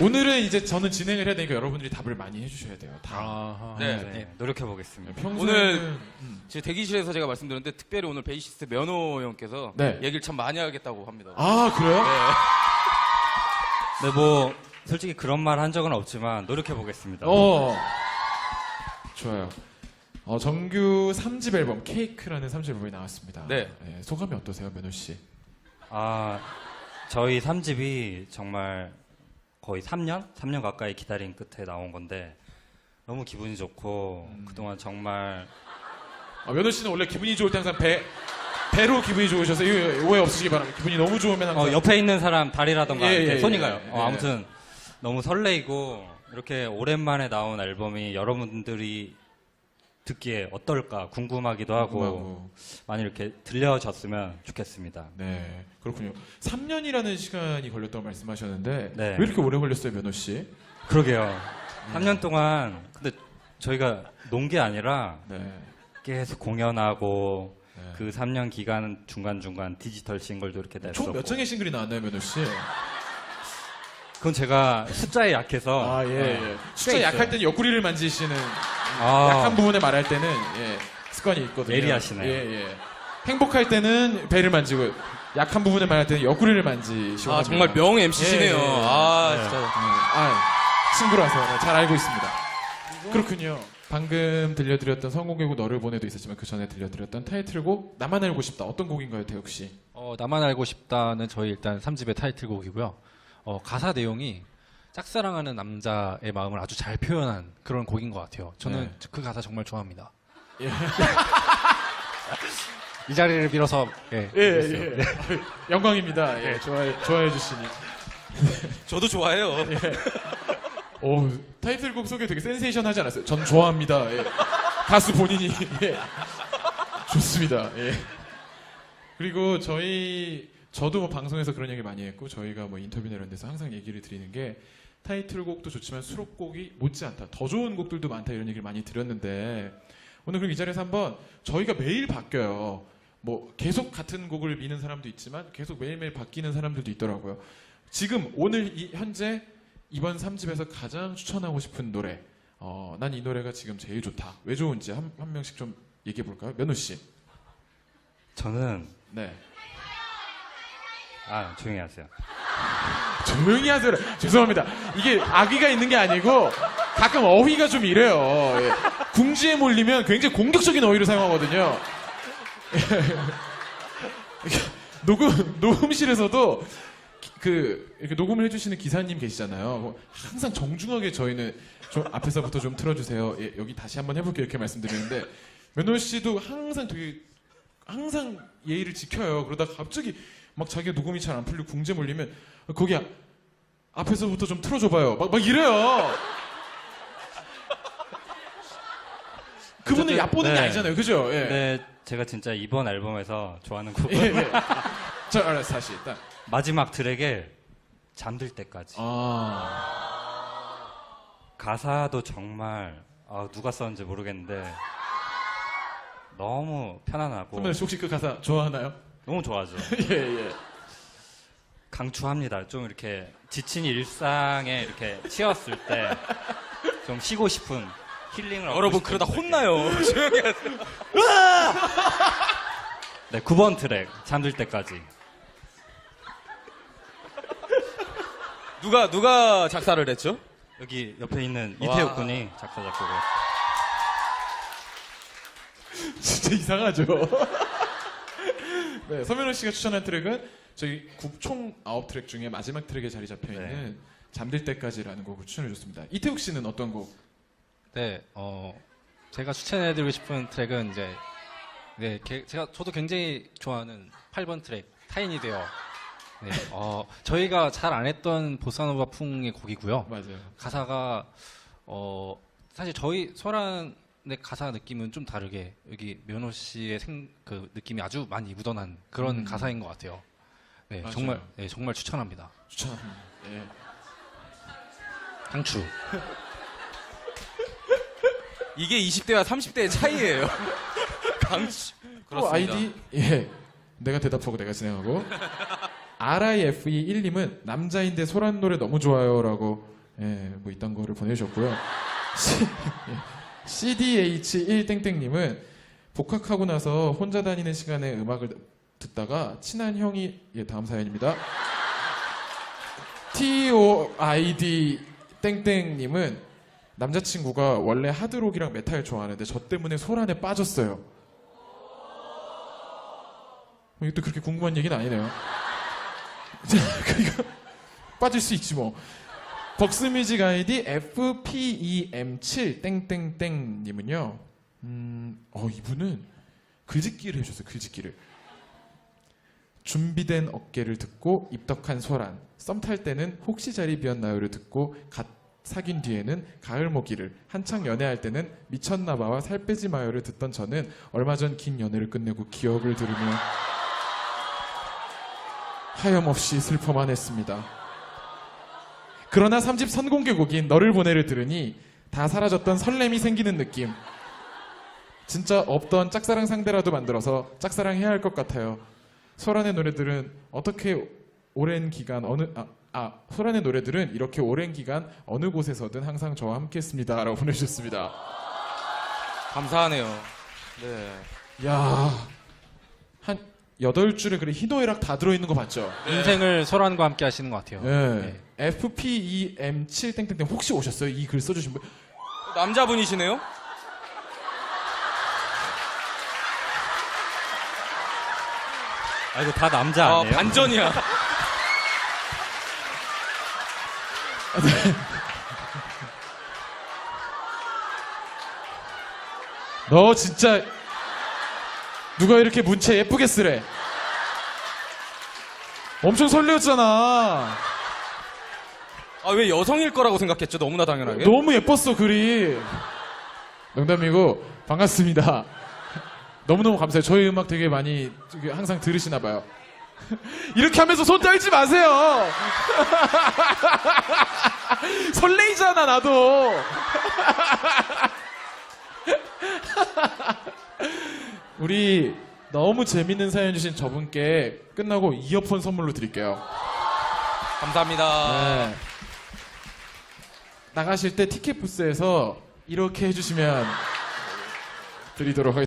오늘은 이제 저는 진행을 해야 되니까 여러분들이 답을 많이 해주셔야 돼요. 다. 아하. 네. 네. 노력해 보겠습니다. 평소에는 오늘 음. 제 대기실에서 제가 말씀드렸는데 특별히 오늘 베이시스트 면호 형께서 네. 얘기를 참 많이 하겠다고 합니다. 아 그래요? 네. 네, 뭐 솔직히 그런 말 한 적은 없지만 노력해 보겠습니다. 어 좋아요. 어, 정규 3집 앨범 케이크라는 3집 앨범이 나왔습니다. 네. 소감이 어떠세요, 면호 씨? 아, 저희 3집이 정말 거의 3년? 3년 가까이 기다린 끝에 나온 건데 너무 기분이 좋고 음. 그동안 정말 아, 면호 씨는 원래 기분이 좋을 때 항상 배 배로 기분이 좋으셔서 이거 오해 없으시기 바랍니다. 기분이 너무 좋으면 항상 어, 옆에 있는 사람 다리라던가 예, 이렇게 예, 손이 예, 가요. 예. 어, 아무튼 너무 설레이고 이렇게 오랜만에 나온 앨범이 여러분들이 듣기에 어떨까 궁금하기도 하고 궁금하고. 많이 이렇게 들려졌으면 좋겠습니다. 네, 그렇군요. 3년이라는 시간이 걸렸다고 말씀하셨는데 네. 왜 이렇게 오래 걸렸어요, 면호 씨? 그러게요. 3년 동안 근데 저희가 논 게 아니라 네. 계속 공연하고 네. 그 3년 기간 중간중간 디지털 싱글도 이렇게 냈었고 총 몇 장의 싱글이 나왔나요, 면호 씨? 그건 제가 숫자에 약해서 아, 예, 네. 예. 숫자 꽤 약할. 때는 옆구리를 만지시는 아, 약한 부분에 말할 때는 예, 습관이 있거든요. 예리하시네요. 예, 예. 행복할 때는 배를 만지고 약한 부분에 말할 때는 옆구리를 만지시고 아 합니다. 정말 명 MC시네요. 예, 예, 예. 아 네. 진짜. 아, 친구라서 네, 잘 알고 있습니다. 그렇군요. 방금 들려드렸던 성공개구 너를 보내도 있었지만 그 전에 들려드렸던 타이틀곡 나만 알고 싶다 어떤 곡인가요, 태욱 씨? 어, 나만 알고 싶다는 저희 일단 3집의 타이틀곡이고요. 어, 가사 내용이 짝사랑하는 남자의 마음을 아주 잘 표현한 그런 곡인 것 같아요. 저는 네. 그 가사 정말 좋아합니다. 예. 이 자리를 빌어서 예, 예. 예. 아유, 영광입니다. 예, 좋아해, 좋아해 주시니. 저도 좋아해요. 오, 타이틀곡 소개 되게 센세이션 하지 않았어요? 전 좋아합니다. 예. 가수 본인이 예. 좋습니다. 예. 그리고 저희 저도 뭐 방송에서 그런 얘기 많이 했고 저희가 뭐 인터뷰나 이런 데서 항상 얘기를 드리는 게 타이틀곡도 좋지만 수록곡이 못지않다. 더 좋은 곡들도 많다 이런 얘기를 많이 드렸는데 오늘 그럼 이 자리에서 한번 저희가 매일 바뀌어요. 뭐 계속 같은 곡을 미는 사람도 있지만 계속 매일매일 바뀌는 사람들도 있더라고요. 지금 오늘 이 현재 이번 3집에서 가장 추천하고 싶은 노래. 어, 난 이 노래가 지금 제일 좋다. 왜 좋은지 한, 한 명씩 좀 얘기해 볼까요? 면호 씨. 저는 네. 아 조용히 하세요. 조용히 하세요. 죄송합니다. 이게 악의가 있는 게 아니고 가끔 어휘가 좀 이래요. 예. 궁지에 몰리면 굉장히 공격적인 어휘를 사용하거든요. 예. 녹음 녹음실에서도 기- 그 이렇게 녹음을 해주시는 기사님 계시잖아요. 뭐 항상 정중하게 저희는 좀 앞에서부터 좀 틀어주세요. 예, 여기 다시 한번 해볼게요. 이렇게 말씀드리는데 면호 씨도 항상 되게 항상 예의를 지켜요. 그러다가 갑자기 막 자기 녹음이 잘 안 풀리고 궁제 몰리면 거기 아- 앞에서부터 좀 틀어줘봐요. 막, 막 이래요. 그분을 어쨌든, 얕보는 게 네. 아니잖아요. 그죠? 예. 근데 제가 진짜 이번 앨범에서 좋아하는 곡은 예, 예. 자, 알았어. 다시 일단. 마지막 트랙에 잠들 때까지 아. 가사도 정말 아, 누가 썼는지 모르겠는데 너무 편안하고 선배님 혹시 그 가사 좋아하나요? 너무 좋아하죠. 예, 예. 강추합니다. 좀 이렇게 지친 일상에 이렇게 치였을 때 좀 쉬고 싶은 힐링을 여러분 그러다. 혼나요. 조용히 하세요. 네, 9번 트랙 잠들 때까지. 누가 누가 작사를 했죠? 여기 옆에 있는 와. 이태욱 군이 작사 작곡을 진짜 이상하죠. 네, 서면호 씨가 추천한 트랙은 저희 국총 9트랙 중에 마지막 트랙에 자리 잡혀 있는 잠들 때까지라는 곡을 추천해 줬습니다. 이태욱 씨는 어떤 곡? 네, 어, 제가 추천해 드리고 싶은 트랙은 이제 네, 게- 제가 저도 굉장히 좋아하는 8번 트랙 타인이 되어. 네, 어, 저희가 잘 안 했던 보사노바 풍의 곡이고요. 맞아요. 가사가 어 사실 저희 소란 의 가사 느낌은 좀 다르게 여기 면호 씨의 생 그 느낌이 아주 많이 묻어난 그런 음. 가사인 것 같아요. 네 맞아요. 정말 네, 정말 추천합니다. 추천합니다. 예. 강추. 이게 20대와 30대의 차이예요. 강추. 또 그렇습니다. 아이디 예. 내가 대답하고 내가 진행하고 RIFE1님은 남자인데 소란 노래 너무 좋아요라고 예, 뭐 이딴 거를 보내주셨고요. CDH1땡땡님은 복학하고 나서 혼자 다니는 시간에 음악을 듣다가 친한 형이 예 다음 사연입니다. TOID 땡땡님은 남자친구가 원래 하드록이랑 메탈 좋아하는데 저 때문에 소란에 빠졌어요. 뭐 이것도 그렇게 궁금한 얘기는 아니네요. 자, 그리고 빠질 수 있지 뭐. 벅스뮤직 아이디 FPEM7 땡땡땡 님은요. 음, 어 이분은 글짓기를 해줬어요. 글짓기를. 준비된 어깨를 듣고 입덕한 소란. 썸 탈 때는 혹시 자리 비었나요를 듣고 갓 사귄 뒤에는 가을 모기를 한창 연애할 때는 미쳤나봐와 살 빼지 마요를 듣던 저는 얼마 전 긴 연애를 끝내고 기억을 들으며 하염없이 슬퍼만 했습니다. 그러나 3집 선공개곡인 너를 보내를 들으니 다 사라졌던 설렘이 생기는 느낌. 진짜 없던 짝사랑 상대라도 만들어서 짝사랑해야 할 것 같아요. 소란의 노래들은 어떻게 오랜 기간 어느 아, 아 소란의 노래들은 이렇게 오랜 기간 어느 곳에서든 항상 저와 함께했습니다라고 보내주셨습니다. 감사하네요. 네. 야, 한 여덟 줄에 그래 희노애락 다 들어있는 거 봤죠? 인생을 소란과 함께 하시는 것 같아요. 네. FPEM7 땡땡땡 혹시 오셨어요? 이 글 써주신 분? 남자분이시네요? 아 이거 다 남자 아, 아니에요? 반전이야. 너 진짜 누가 이렇게 문체 예쁘게 쓰래? 엄청 설레었잖아. 아, 왜 여성일 거라고 생각했죠? 너무나 당연하게. 너무 예뻤어 글이. 농담이고 반갑습니다. 너무너무 감사해요. 저희 음악 되게 많이 항상 들으시나 봐요. 이렇게 하면서 손 떨지 마세요. 설레이잖아 나도. 우리 너무 재밌는 사연 주신 저분께 끝나고 이어폰 선물로 드릴게요. 감사합니다. 네. 나가실 때 티켓 부스에서 이렇게 해주시면 드리도록 하겠습니다.